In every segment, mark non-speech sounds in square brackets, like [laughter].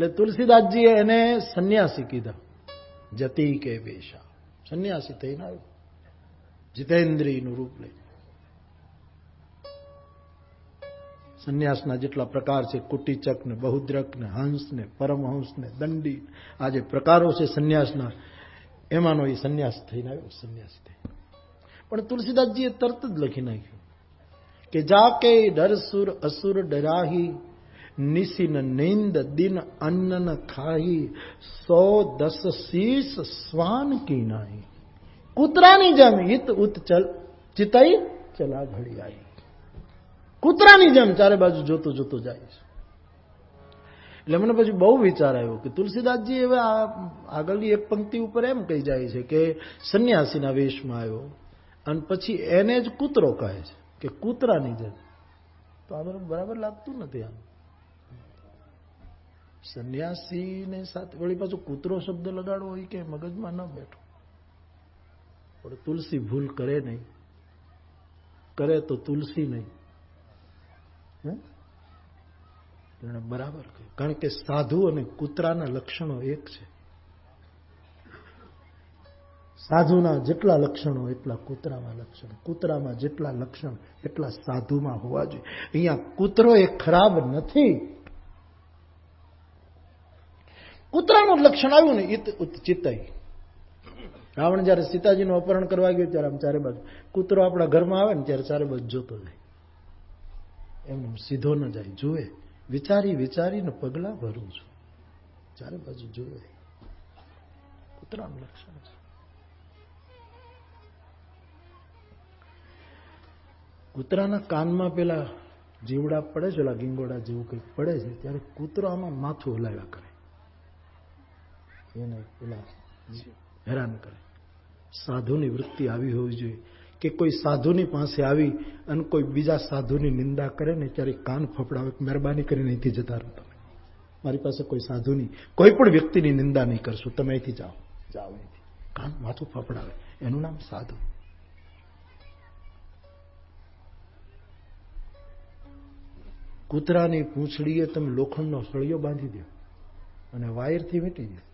એટલે તુલસીદાસજીએ એને સંન્યાસી કીધા. જતી કે વેશા. સંન્યાસી થઈને આવ્યો. જીતેન્દ્રીનું રૂપ લઈ સંન્યાસના જેટલા પ્રકાર છે, કુટીચક ને બહુદ્રક ને હંસ ને પરમહંસ ને દંડી આ જે પ્રકારો છે સંન્યાસના, એમાંનો એ સંન્યાસ થઈને આવ્યો, સંન્યાસ પણ તુલસીદાસજીએ તરત જ લખી નાખ્યું કે જાકે ડર સુર અસુર ડરાહી નિશિન નિંદ દિન અન્ન ન ખાહી સો દસ શીશ સ્વાન કી નાહી કૂતરાની જેમ હિત ઉત ચલ ચિતાઈ ચલા ઘડી આવી કૂતરાની જેમ ચારે બાજુ જોતો જોતો જાય છે એટલે મને પછી બહુ વિચાર આવ્યો કે તુલસીદાસજી હવે આ આગળની એક પંક્તિ ઉપર એમ કહી જાય છે કે સંન્યાસીના વેશમાં આવ્યો. અને પછી એને જ કૂતરો કહે છે કે કૂતરાની જેમ. તો આ બરાબર લાગતું નથી આમ. સંન્યાસીને સાથે વળી પાછું કૂતરો શબ્દ લગાડવો હોય કે મગજમાં ન બેઠો. પણ તુલસી ભૂલ કરે નહીં. કરે તો તુલસી નહીં? એણે બરાબર કહ્યું. કારણ કે સાધુ અને કૂતરાના લક્ષણો એક છે. સાધુના જેટલા લક્ષણો, એટલા કૂતરામાં લક્ષણ. કૂતરામાં જેટલા લક્ષણ, એટલા સાધુમાં હોવા જોઈએ. અહીંયા કૂતરો એ ખરાબ નથી. કૂતરાનું લક્ષણ આવ્યું ને ઈત ચિત્તાઈ. રાવણ જયારે સીતાજીનું અપહરણ કરવા ગયો ત્યારે આમ ચારે બાજુ કૂતરો આપણા ઘરમાં આવે ને ત્યારે ચારે બાજુ જોતો જાય એમ સીધો ન જાય, જુએ. વિચારી વિચારીને પગલા ભરું છું. ચારે બાજુ જુએ. કૂતરાનું લક્ષણ છે. કૂતરાના કાનમાં પેલા જીવડા પડે છે, ઓલા ગીંગોડા જેવું કંઈક પડે છે, ત્યારે કૂતરો આમાં માથું હલાવ્યા કરે. એને પેલા હેરાન કરે. સાધુની વૃત્તિ આવી હોવી જોઈએ કે કોઈ સાધુની પાસે આવી અને કોઈ બીજા સાધુની નિંદા કરે ને ત્યારે કાન ફફડાવે, મહેરબાની કરીને અહીંથી જતા રહો તમે. મારી પાસે કોઈ સાધુની, કોઈ પણ વ્યક્તિની નિંદા નહીં કરશું. તમે અહીંથી જાઓ. જાઓ અહીંથી. કાન માથું ફફડાવે. એનું નામ સાધુ. કૂતરાની પૂંછડીએ તમે લોખંડનો સળિયો બાંધી દો અને વાયરથી વીંટી દો.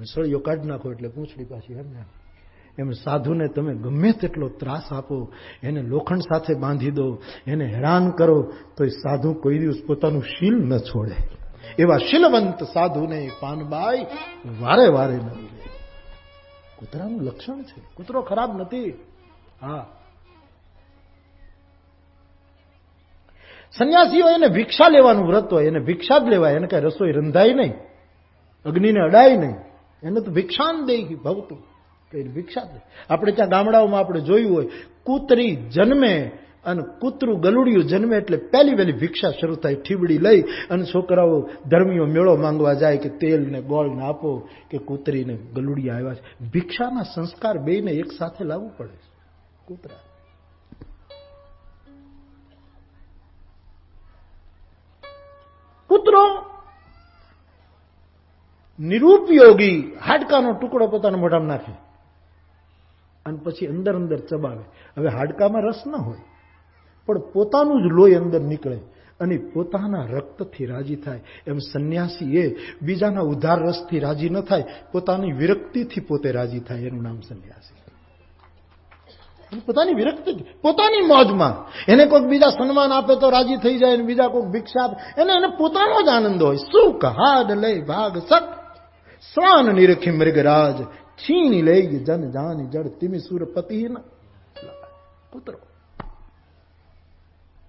પણ સળિયો કાઢી નાખો એટલે પૂંછડી પાછી એમ ને. એમ સાધુને તમે ગમે તેટલો ત્રાસ આપો, એને લોખંડ સાથે બાંધી દો, એને હેરાન કરો, તો એ સાધુ કોઈ દિવસ પોતાનું શીલ ન છોડે. એવા શીલવંત સાધુને પાનબાઈ વારે વારે મળી. લે કૂતરાનું લક્ષણ છે. કૂતરો ખરાબ નથી. હા. સંન્યાસીઓ એને ભિક્ષા લેવાનું વ્રત હોય, એને ભિક્ષા જ લેવાય, એને કઈ રસોઈ રંધાય નહીં. અગ્નિને અડાય નહીં. એને તો ભિક્ષાન દેહી ભવતું. કઈ ભિક્ષા આપણે ત્યાં ગામડાઓમાં આપણે જોયું હોય, કૂતરી જન્મે અને કૂતરું ગલુડિયું જન્મે એટલે પહેલી વહેલી ભિક્ષા શરૂ થાય, ઠીબડી લઈ અને છોકરાઓ ધર્મીઓ મેળો માંગવા જાય કે તેલ ને ગોળ ને આપો કે કૂતરીને ગલુડિયા આવ્યા છે. ભિક્ષાના સંસ્કાર બેને એક સાથે લાવવું પડે છે. કૂતરા. કૂતરો નિરુપયોગી હાડકાનો ટુકડો પોતાના મોઢામાં નાખે. અને પછી અંદર અંદર ચબાવે. હવે હાડકામાં રસ ન હોય, પણ પોતાનું જ લોહી અંદર નીકળે અને પોતાના રક્તથી રાજી થાય. એમ સંન્યાસી એ બીજાના ઉધાર રસથી રાજી ન થાય, પોતાની વિરક્તિથી પોતે રાજી થાય. એનું નામ સંન્યાસી. પોતાની વિરક્તિ, પોતાની મોજમાં. એને કોઈક બીજા સન્માન આપે તો રાજી થઈ જાય અને બીજા કોઈક ભિક્ષા આપે. એને એને પોતાનો જ આનંદ હોય. સુખ હાડ લઈ ભાગ સત શ્વાન નિરખી મૃગરાજ, છીણી લઈ જન જાની જડ તિમી સુર પતિ કૂતરો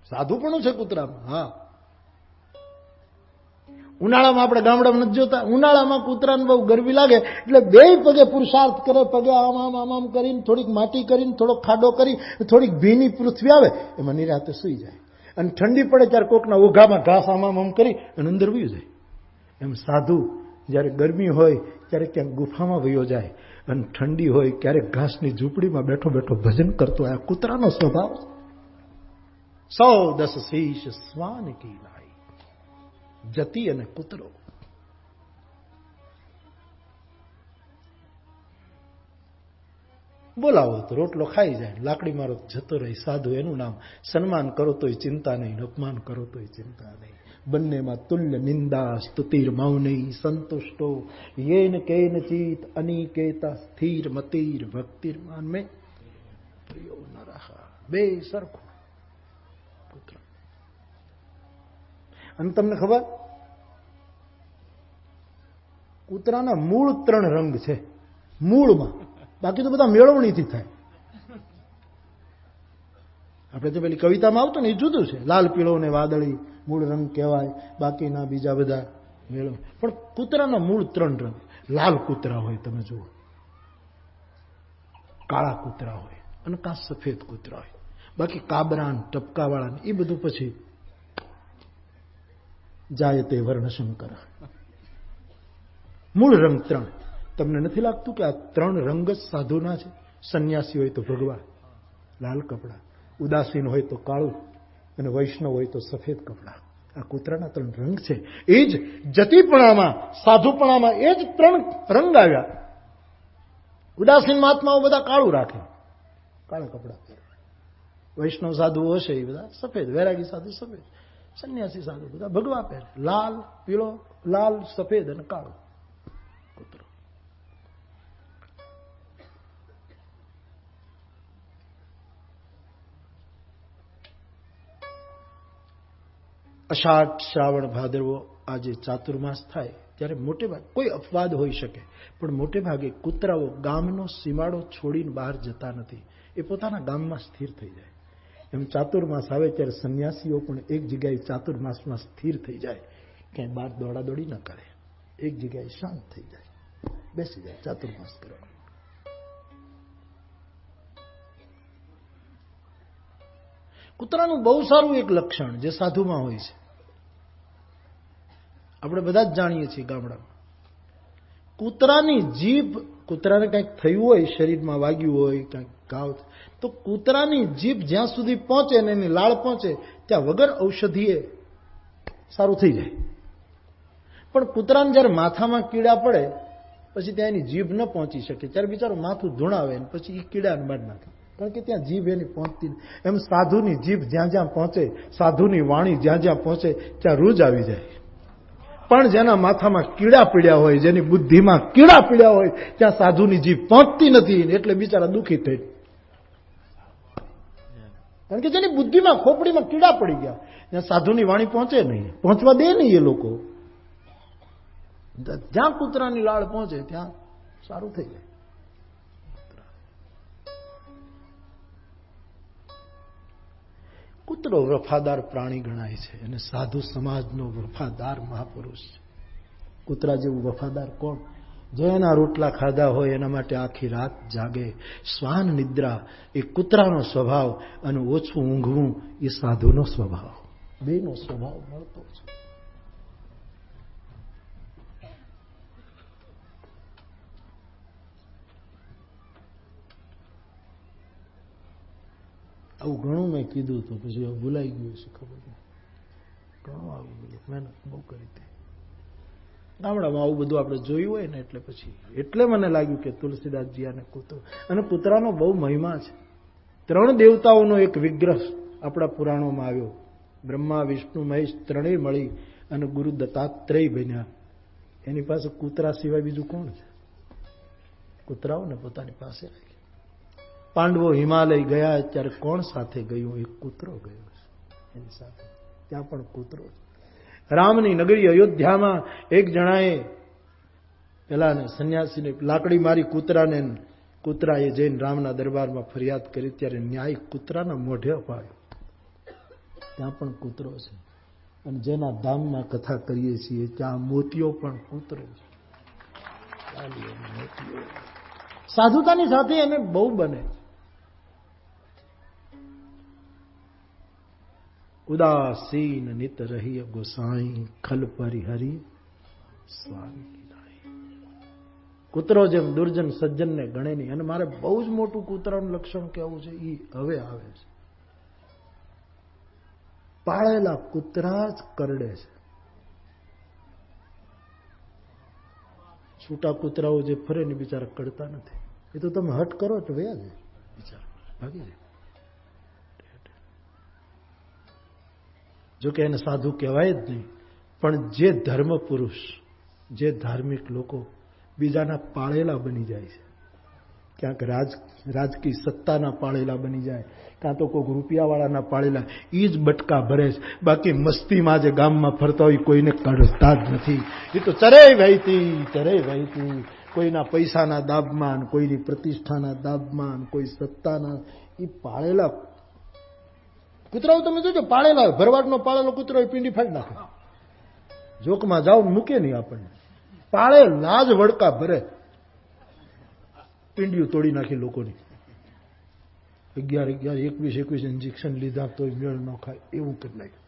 સાધુ પણ છે કૂતરામાં, હા. ઉનાળામાં આપણે ગામડામાં નથી જોતા. ઉનાળામાં કૂતરાને બહુ ગરમી લાગે, એટલે બે પગે પુરુષાર્થ કરે, પગે આમ આમ આમ કરીને, થોડીક માટી કરીને, થોડોક ખાડો કરી, થોડીક ભીની પૃથ્વી આવે, એમાં નિરાતે સુઈ જાય. અને ઠંડી પડે ત્યારે કોકના ઓઘામાં ઘાસ આમ આમ આમ કરી અને અંદર વયું જાય. એમ સાધુ જ્યારે ગરમી હોય, ત્યારે ક્યાંક ગુફામાં વયો જાય અને ઠંડી હોય, ક્યારેક ઘાસની ઝૂંપડીમાં બેઠો બેઠો ભજન કરતો આ કૂતરાનો સ્વભાવ સૌ દસ શીશ સ્વાન કી લાઈ જતી અને કૂતરો. બોલાવો તો રોટલો ખાઈ જાય લાકડી મારો જતો રહી સાધુ, એનું નામ સન્માન કરો તોય ચિંતા નહીં, અપમાન કરો તોય ચિંતા નહીં. બંનેમાં તુલ્ય નિંદા, સ્તુતિર મૌની સંતુષ્ટો. યેન કેન ચિત, અનિકેતા, સ્થિર મતિર, ભક્તિર માન મેં પ્રિયો નરહ બે સરખું. પુત્ર. અને તમને ખબર? કૂતરાના મૂળ ત્રણ રંગ છે. મૂળમાં. બાકી તો બધા મેળવણીથી થાય. આપણે તો પેલી કવિતામાં આવતો ને એ જુદું છે. લાલ, પીળો ને વાદળી. મૂળ રંગ કહેવાય, બાકીના બીજા બધા મેળવ પણ કૂતરાના મૂળ ત્રણ રંગ. લાલ કૂતરા હોય, તમે જુઓ. કાળા કૂતરા હોય અને કાં સફેદ કૂતરા હોય. બાકી કાબરાન ટપકાવાળા એ બધું પછી જાય તે વર્ણશંકર. મૂળ રંગ ત્રણ. તમને નથી લાગતું કે આ ત્રણ રંગ જ સાધુના છે? સંન્યાસી હોય તો ભગવાન. લાલ કપડા. ઉદાસીન હોય તો કાળું. અને વૈષ્ણવ હોય તો સફેદ કપડા. આ કૂતરાના ત્રણ રંગ છે. એ જ જતીપણામાં, સાધુપણામાં એ જ ત્રણ રંગ આવ્યા. ઉદાસીન મહાત્માઓ બધા કાળું રાખે. કાળા કપડા વૈષ્ણવ સાધુઓ હશે એ બધા સફેદ, વૈરાગી સાધુ સફેદ, સંન્યાસી સાધુ બધા ભગવા પહેરે. લાલ, પીળો, લાલ, સફેદ અને કાળો. અષાઢ શ્રાવણ ભાદરવો આજે ચાતુર્માસ થાય, ત્યારે મોટે ભાગે કોઈ અપવાદ હોઈ શકે, પણ મોટે ભાગે કૂતરાઓ ગામનો સીમાડો છોડીને બહાર જતા નથી. એ પોતાના ગામમાં સ્થિર થઈ જાય. એમ ચાતુર્માસ આવે ત્યારે સંન્યાસીઓ પણ એક જગ્યાએ ચાતુર્માસમાં સ્થિર થઈ જાય. ક્યાંય બહાર દોડાદોડી ન કરે. એક જગ્યાએ શાંત થઈ જાય. બેસી જાય ચાતુર્માસ કરવા. કૂતરાનું બહુ સારું એક લક્ષણ જે સાધુમાં હોય છે. આપણે બધા જ જાણીએ છીએ ગામડામાં. કૂતરાની જીભ કૂતરાને કંઈક થયું હોય, શરીરમાં વાગ્યું હોય, કંઈક ઘાવ તો કૂતરાની જીભ જ્યાં સુધી પહોંચે ને એની લાળ પહોંચે, ત્યાં વગર ઔષધિએ સારું થઈ જાય. પણ કૂતરાને જ્યારે માથામાં કીડા પડે, પછી ત્યાં એની જીભ ન પહોંચી શકે. ત્યારે બિચારું માથું ધૂણાવે ને પછી એ કીડાને મારી નાખે. કારણ કે ત્યાં જીભ એની પહોંચતી એમ સાધુની જીભ જ્યાં જ્યાં પહોંચે, સાધુની વાણી જ્યાં જ્યાં પહોંચે, ત્યાં રૂજ આવી જાય. પણ જેના માથામાં કીડા પીડ્યા હોય, જેની બુદ્ધિમાં કીડા પીડ્યા હોય, ત્યાં સાધુની જીભ પહોંચતી નથી એટલે બિચારા દુઃખી થઈ કારણ કે જેની બુદ્ધિમાં ખોપડીમાં કીડા પડી ગયા, ત્યાં સાધુની વાણી પહોંચે નહીં. પહોંચવા દે નહીં એ લોકો. જ્યાં કૂતરાની લાળ પહોંચે, ત્યાં સારું થઈ જાય. કૂતરો વફાદાર પ્રાણી ગણાય છે અને સાધુ સમાજનો વફાદાર મહાપુરુષ છે. કૂતરા જેવું વફાદાર કોણ? જેના રોટલા ખાધા હોય, એના માટે આખી રાત જાગે. શ્વાન નિદ્રા એ કૂતરાનો સ્વભાવ અને ઓછું ઊંઘવું એ સાધુનો સ્વભાવ. બેનો સ્વભાવ મળતો છે આવું ઘણું મેં કીધું હતું, પછી હવે ભૂલાઈ ગયું છે ખબર નહીં. ઘણું આવું બધું, મહેનત બહુ કરી હતી. ગામડામાં આવું બધું આપણે જોયું હોય ને એટલે પછી, એટલે મને લાગ્યું કે તુલસીદાસજી અને કૂતરો અને કૂતરાનો બહુ મહિમા છે. ત્રણ દેવતાઓનો એક વિગ્રહ આપણા પુરાણોમાં આવ્યો. બ્રહ્મા, વિષ્ણુ, મહેશ ત્રણેય મળી અને ગુરુ દત્તાત્રેય બન્યા. એની પાસે કૂતરા સિવાય બીજું કોણ છે? કૂતરાઓને પોતાની પાસે રાખી. પાંડવો હિમાલય ગયા ત્યારે કોણ સાથે ગયું? એક કૂતરો ગયો છે. એની સાથે. ત્યાં પણ કૂતરો છે. રામની નગરી અયોધ્યામાં એક જણાએ પેલા સંન્યાસીને લાકડી મારી કૂતરાને કૂતરાએ જઈને રામના દરબારમાં ફરિયાદ કરી ત્યારે ન્યાય કૂતરાના મોઢે અપાયો. ત્યાં પણ કૂતરો છે. અને જેના ધામમાં કથા કરીએ છીએ, ત્યાં મોતીઓ પણ કૂતરો છે. સાધુતાની સાથે એને બહુ બને ઉદાસીન નિત રહી ગોસાઈ ખલ પરિહરી સ્વામી કૂતરો જેમ દુર્જન સજ્જનને ગણે નહીં, અને મારે બહુ જ મોટું કૂતરાનું લક્ષણ કેવું છે એ હવે આવે છે. પાળેલા કૂતરા જ કરડે છે. છૂટા કૂતરાઓ જે ફરે ને બિચારા કરતા નથી. એ તો તમે હટ કરો તો વયા બિચારા ભાગી જાય. જો કે એને સાધુ કહેવાય જ નહીં. પણ જે ધર્મ પુરુષ જે ધાર્મિક લોકો બીજાના પાળેલા બની જાય છે. ક્યાંક રાજ, રાજકીય સત્તાના પાળેલા બની જાય કાં તો કોઈક રૂપિયાવાળાના પાળેલા એ જ બટકા ભરે છે. બાકી મસ્તીમાં જે ગામમાં ફરતા હોય કોઈને કરતા જ નથી. એ તો ચરે વહેતી ચરે વહેતી. કોઈના પૈસાના દાબમાં કોઈની પ્રતિષ્ઠાના દાબમાં કોઈ સત્તાના એ પાળેલા કૂતરાઓ તમે જોજો, પાળેલા હોય, ભરવાડનો પાળેલો કૂતરો હોય, પીંડી ફાડી નાખે. જોકમાં જાઓ મૂકે નહીં આપણને. પાળેલા જ વડકા ભરે. પીંડીઓ તોડી નાખી લોકોની. અગિયાર અગિયાર, એકવીસ એકવીસ ઇન્જેક્શન લીધા તોય મેળ ન ખાય, એવું કરી નાખ્યું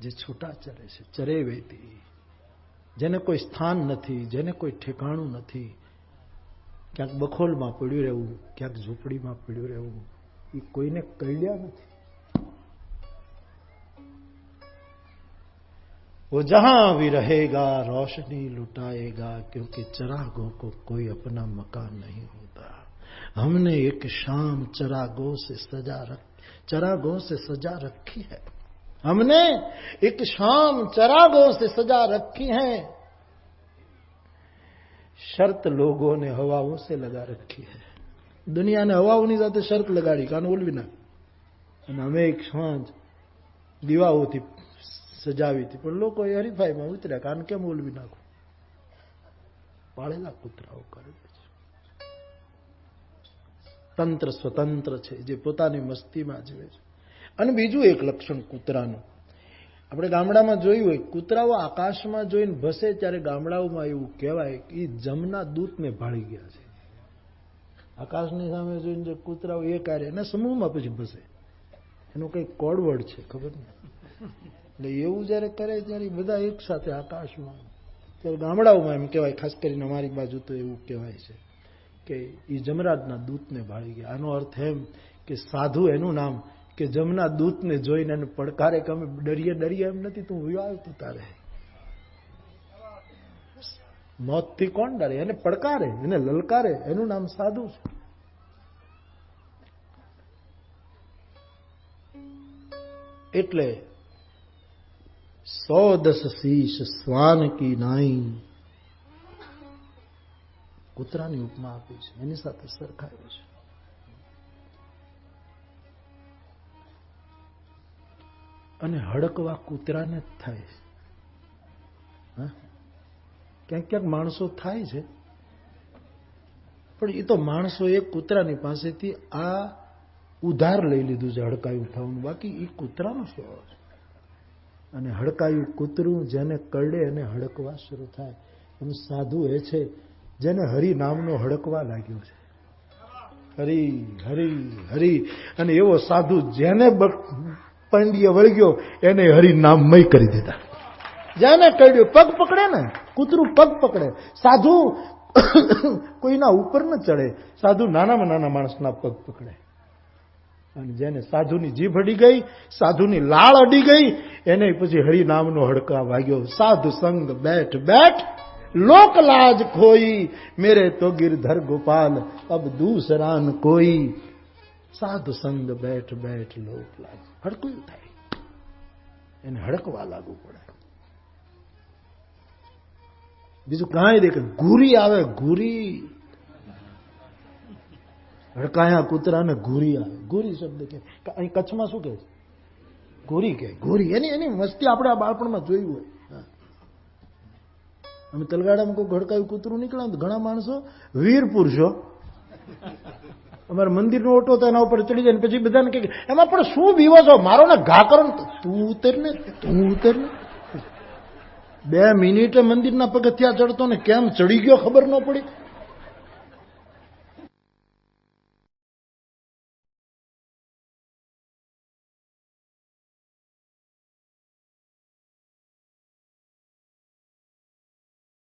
જે છૂટા ચરે છે, ચરે વેતી જેને કોઈ સ્થાન નથી જેને કોઈ ઠેકાણું નથી ક્યાંક બખોલમાં પડ્યું રહેવું ક્યાંક ઝૂંપડીમાં પડ્યું રહેવું એ કોઈને કળ્યા નથી वो जहां भी रहेगा रोशनी लुटाएगा क्योंकि चरागों को कोई अपना मकान नहीं होता हमने एक शाम चरागों से सजा रख चरागों से सजा रखी है हमने एक शाम चरागों से सजा रखी है શરત લોગોને હવાઓ સે લગા રખી હૈ દુનિયાને હવાઓની સાથે શરત લગાડી કાન ઓલવી નાખ અને અમે એક સાંજ દીવાઓથી સજાવી હતી પણ લોકો એ હરીફાઈમાં ઉતર્યા કાન કેમ ઓલવી નાખું પાળેલા કૂતરાઓ કરે છે તંત્ર સ્વતંત્ર છે જે પોતાની મસ્તીમાં જીવે છે અને બીજું એક લક્ષણ કૂતરાનું. આપણે ગામડામાં જોયું હોય, કૂતરાઓ આકાશમાં જોઈને ભસે ત્યારે ગામડાઓમાં એવું કહેવાય કે એ જમના દૂતને ભાળી ગયા છે. આકાશની સામે જોઈને જે કૂતરાઓ એ કાર્ય એના સમૂહમાં પછી ભસે. એનું કંઈક કોડવર્ડ છે, ખબર નહીં એટલે એવું જ્યારે કરે ત્યારે બધા એક સાથે આકાશમાં. ત્યારે ગામડાઓમાં એમ કહેવાય, ખાસ કરીને અમારી બાજુ તો એવું કહેવાય છે કે એ જમરાજના દૂતને ભાળી ગયા. આનો અર્થ એમ કે સાધુ એનું નામ કે જમના દૂતને જોઈને એને પડકારે કે અમે ડરીએ ડરીએ એમ નથી, તું વિવાહ તું તારે. મોતથી કોણ ડરે? એને પડકારે, એને લલકારે, એનું નામ સાધુ છે. એટલે સો દસ શીશ સ્વાન કી નાઈ. કૂતરાની ઉપમા આપી છે. એની સાથે સરખાયું છે. અને હડકવા કૂતરાને જ થાય છે? ક્યાંક ક્યાંક માણસો થાય છે. પણ એ તો માણસો એ કૂતરાની પાસેથી આ ઉધાર લઈ લીધું છે હડકાયું થવાનું. બાકી એ કૂતરાનો સ્વભાવ છે. અને હડકાયું કૂતરું જેને કરડે અને હડકવા શરૂ થાય. એમ સાધુ એ છે જેને હરિ નામનો હડકવા લાગ્યો છે. હરી હરી હરી. અને એવો સાધુ જેને પંડીએ વળગ્યો એને હરિનામમય કરી દીધા. જેને કર્યું? પગ પકડે ને? કૂતરું પગ પકડે. સાધુ [coughs] કોઈના ઉપર ન ચડે. સાધુ નાનામાં નાના માણસના પગ પકડે. અને જેને સાધુની જીભ અડી ગઈ, સાધુની લાળ અડી ગઈ, એને પછી હરિનામનો હડકા વાગ્યો. સાધુ સંગ બેઠ બેઠ લોક લાજ ખોઈ. મેરે તો ગિરધર ગોપાલ, અબ દૂસરાન કોઈ. સાધુ સંગ બેઠ બેઠ લોક લાગે. હડકું થાય. એને હડકવા લાગુ પડે. બીજું કાંઈ દેખે ઘૂરી આવે, ઘૂરી. હડકાયા કૂતરાને ઘૂરી આવે. ઘૂરી શબ્દ કે અહીં કચ્છમાં શું કહે છે? ઘૂરી કે ઘોરી. એની એની મસ્તી આપણે આ બાળપણમાં જોયું હોય. અમે તલગાડામાં કોઈ ઘડકાયું કૂતરું નીકળ્યા તો ઘણા માણસો વીર પુરુષો અમારા મંદિરનો ઓટો એના ઉપર ચડી જાય પછી બધાને કહે એમાં પણ શું બીવો છો મારો ને ઘા કરો ને તું ઉતર ને, તું ઉતર ને. બે મિનિટે મંદિરના પગથિયા ચડતો ને કેમ ચડી ગયો ખબર ન પડી.